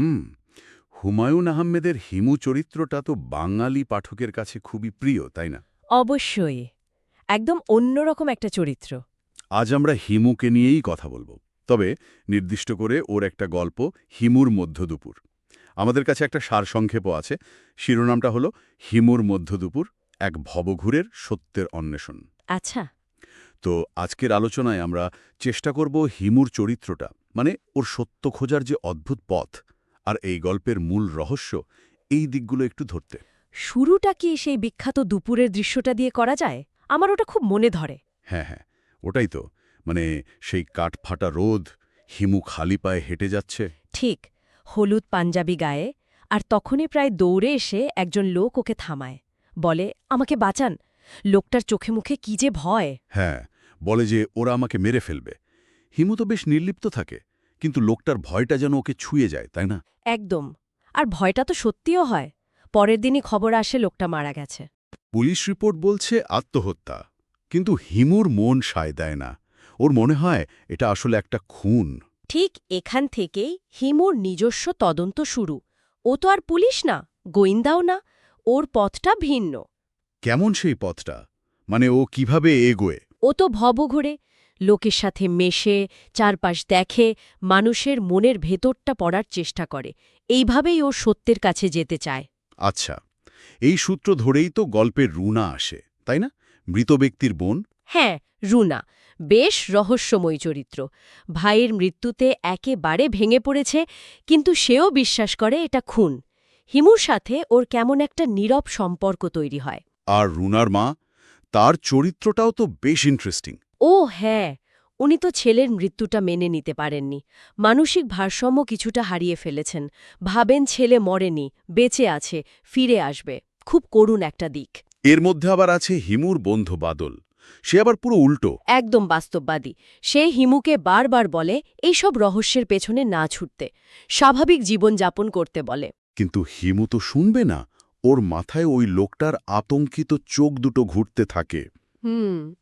হুম হুমায়ুন আহমেদের হিমু চরিত্রটা তো বাঙালি পাঠকের কাছে খুবই প্রিয় তাই না? অবশ্যই একদম অন্যরকম একটা চরিত্র। আজ আমরা হিমুকে নিয়েই কথা বলব তবে নির্দিষ্ট করে ওর একটা গল্প হিমুর মধ্যদুপুর আমাদের কাছে একটা সারসংক্ষেপও আছে শিরোনামটা হলো হিমুর মধ্যদুপুর এক ভবঘুরের সত্যের অন্বেষণ। আচ্ছা। তো আজকের আলোচনায় আমরা চেষ্টা করব হিমুর চরিত্রটা মানে ওর সত্য খোঁজার যে অদ্ভুত পথ আর এই গল্পের মূল রহস্য এই দিকগুলো একটু ধরতে। শুরুটা কি সেই বিখ্যাত দুপুরের দৃশ্যটা দিয়ে করা যায়? আমার ওটা খুব মনে ধরে। হ্যাঁ হ্যাঁ ওটাই তো। মানে সেই কাঠফাটা রোদ হিমু খালি পায়ে হেঁটে যাচ্ছে। ঠিক হলুদ পাঞ্জাবি গায়ে আর তখনই প্রায় দৌড়ে এসে একজন লোক ওকে থামায়। বলে আমাকে বাঁচান। লোকটার চোখে মুখে কি যে ভয়। হ্যাঁ বলে যে ওরা আমাকে মেরে ফেলবে। হিমু তো বেশ নির্লিপ্ত থাকে। কিন্তু লোকটার ভয়টা যেন ওকে ছুঁয়ে যায় তাই না? একদম। আর ভয়টা তো সত্যিও হয়। পরের দিনই খবর আসে লোকটা মারা গেছে। পুলিশ রিপোর্ট বলছে আত্মহত্যা। কিন্তু হিমুর মন সায় দেয় না। ওর মনে হয় এটা আসলে একটা খুন। ঠিক এখান থেকেই হিমুর নিজস্ব তদন্ত শুরু। ও তো আর পুলিশ না গোয়েন্দাও না। ওর পথটা ভিন্ন। কেমন সেই পথটা? মানে ও কীভাবে এগোয়? ও তো ভবঘুরে লোকের সাথে মেশে চারপাশ দেখে মানুষের মনের ভেতরটা পড়ার চেষ্টা করে। এইভাবেই ও সত্যের কাছে যেতে চায়। আচ্ছা এই সূত্র ধরেই তো গল্পের রুনা আসে তাই না? মৃত ব্যক্তির বোন। হ্যাঁ রুনা বেশ রহস্যময় চরিত্র। ভাইয়ের মৃত্যুতে একেবারে ভেঙে পড়েছে কিন্তু সেও বিশ্বাস করে এটা খুন। হিমুর সাথে ওর কেমন একটা নীরব সম্পর্ক তৈরি হয়। আর রুনার মা তার চরিত্রটাও তো বেশ ইন্টারেস্টিং ও হ্যাঁ উনি তো ছেলের মৃত্যুটা মেনে নিতে পারেননি। মানসিক ভারসাম্য কিছুটা হারিয়ে ফেলেছেন। ভাবেন ছেলে মরেনি বেঁচে আছে ফিরে আসবে। খুব করুণ একটা দিক। এর মধ্যে আবার আছে হিমুর বন্ধু বাদল। সে আবার পুরো উল্টো। একদম বাস্তববাদী। সে হিমুকে বারবার বলে এইসব রহস্যের পেছনে না ছুটতে। স্বাভাবিক জীবনযাপন করতে বলে। কিন্তু হিমু তো শুনবে না। ওর মাথায় ওই লোকটার আতঙ্কিত চোখ দুটো ঘুরতে থাকে। হুম।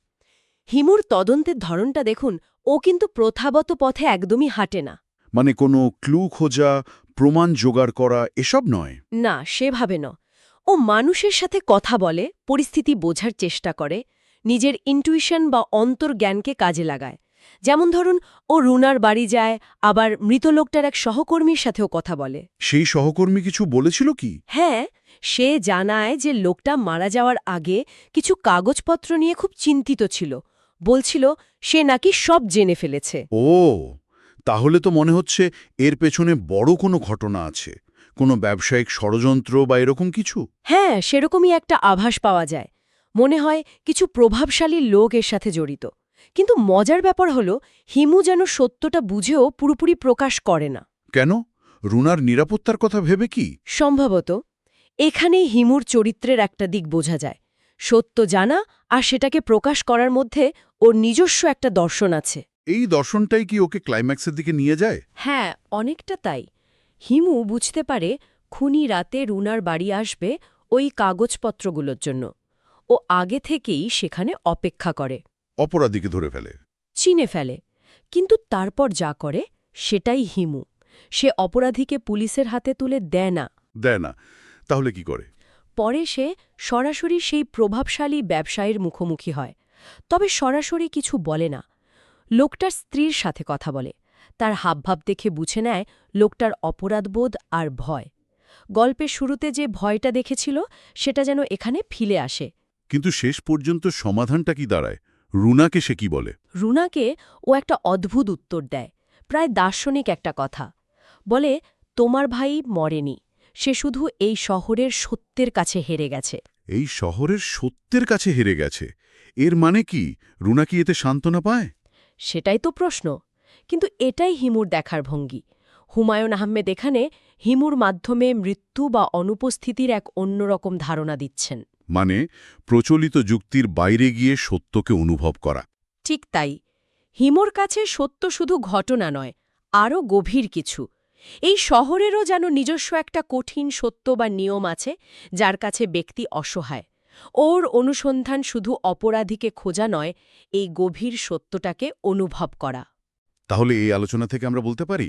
হিমুর তদন্তের ধরনটা দেখুন ও কিন্তু প্রথাগত পথে একদমই হাঁটে না। মানে কোনো ক্লু খোঁজা প্রমাণ জোগাড় করা এসব নয়? না সেভাবে ন ও মানুষের সাথে কথা বলে পরিস্থিতি বোঝার চেষ্টা করে নিজের ইন্টুইশন বা অন্তর্জ্ঞানকে কাজে লাগায়। যেমন ধরুন ও রুনার বাড়ি যায় আবার মৃত লোকটার এক সহকর্মীর সাথেও কথা বলে। সেই সহকর্মী কিছু বলেছিল কি? হ্যাঁ সে জানায় যে লোকটা মারা যাওয়ার আগে কিছু কাগজপত্র নিয়ে খুব চিন্তিত ছিল। বলছিল সে নাকি সব জেনে ফেলেছে। ও তাহলে তো মনে হচ্ছে এর পেছনে বড় কোনো ঘটনা আছে কোনো ব্যবসায়িক ষড়যন্ত্র বা এরকম কিছু? হ্যাঁ সেরকমই একটা আভাস পাওয়া যায়। মনে হয় কিছু প্রভাবশালী লোক এর সাথে জড়িত। কিন্তু মজার ব্যাপার হল হিমু যেন সত্যটা বুঝেও পুরোপুরি প্রকাশ করে না। কেন? রুনার নিরাপত্তার কথা ভেবে কি? সম্ভবত এখানেই হিমুর চরিত্রের একটা দিক বোঝা যায়। সত্য জানা আর সেটাকে প্রকাশ করার মধ্যে ওর নিজস্ব একটা দর্শন আছে। এই দর্শনটাই কি ওকে ক্লাইম্যাক্সের দিকে নিয়ে যায়? হ্যাঁ অনেকটা তাই। হিমু বুঝতে পারে খুনি রাতে রুনার বাড়ি আসবে ওই কাগজপত্রগুলোর জন্য। ও আগে থেকেই সেখানে অপেক্ষা করে। অপরাধীকে ধরে ফেলে। চিনে ফেলে। কিন্তু তারপর যা করে সেটাই হিমু। সে অপরাধীকে পুলিশের হাতে তুলে দেয় না। দেয় না। তাহলে কি করে? পরে সে সরাসরি সেই প্রভাবশালী ব্যবসায়ীর মুখোমুখি হয়। তবে সরাসরি কিছু বলে না। লোকটার স্ত্রীর সাথে কথা বলে। তার হাবভাব দেখে বুঝে নেয় লোকটার অপরাধবোধ আর ভয়। গল্পের শুরুতে যে ভয়টা দেখেছিল সেটা যেন এখানে ফিলে আসে। কিন্তু শেষ পর্যন্ত সমাধানটা কি দাঁড়ায়? রুনাকে সে কি বলে? রুনাকে ও একটা অদ্ভুত উত্তর দেয়। প্রায় দার্শনিক একটা কথা। বলে তোমার ভাই মরেনি। সে শুধু এই শহরের সত্যের কাছে হেরে গেছে। এই শহরের সত্যের কাছে হেরে গেছে। এর মানে কি? রুনা কি এতে সান্ত্বনা পায়? সেটাই তো প্রশ্ন। কিন্তু এটাই হিমুর দেখার ভঙ্গি। হুমায়ুন আহমেদ এখানে হিমুর মাধ্যমে মৃত্যু বা অনুপস্থিতির এক অন্যরকম ধারণা দিচ্ছেন। মানে প্রচলিত যুক্তির বাইরে গিয়ে সত্যকে অনুভব করা। ঠিক তাই। হিমুর কাছে সত্য শুধু ঘটনা নয় আরও গভীর কিছু। এই শহরেরও যেন নিজস্ব একটা কঠিন সত্য বা নিয়ম আছে যার কাছে ব্যক্তি অসহায়। ওর অনুসন্ধান শুধু অপরাধীকে খোঁজা নয় এই গভীর সত্যটাকে অনুভব করা। তাহলে এই আলোচনা থেকে আমরা বলতে পারি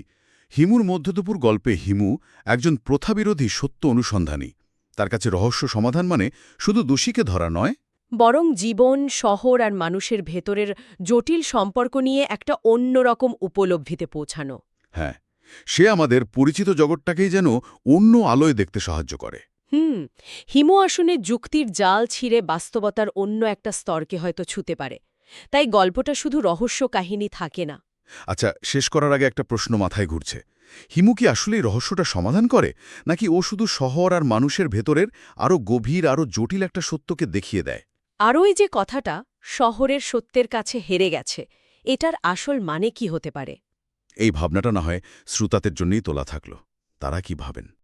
হিমুর মধ্যদুপুর গল্পে হিমু একজন প্রথাবিরোধী সত্য অনুসন্ধানী। তার কাছে রহস্য সমাধান মানে শুধু দোষীকে ধরা নয়। বরং জীবন শহর আর মানুষের ভেতরের জটিল সম্পর্ক নিয়ে একটা অন্যরকম উপলব্ধিতে পৌঁছানো। হ্যাঁ সে আমাদের পরিচিত জগৎটাকেই যেন অন্য আলোয় দেখতে সাহায্য করে। হুম হিমু আসনে যুক্তির জাল ছিঁড়ে বাস্তবতার অন্য একটা স্তরকে হয়তো ছুতে পারে। তাই গল্পটা শুধু রহস্য কাহিনী থাকে না। আচ্ছা শেষ করার আগে একটা প্রশ্ন মাথায় ঘুরছে। হিমু কি আসলেই রহস্যটা সমাধান করে নাকি ও শুধু শহর আর মানুষের ভেতরের আরও গভীর আরও জটিল একটা সত্যকে দেখিয়ে দেয়? আর ওই যে কথাটা শহরের সত্যের কাছে হেরে গেছে এটার আসল মানে কি হতে পারে? এই ভাবনাটা না হয় শ্রোতাদের জন্যই তোলা থাকল। তারা কি ভাবেন?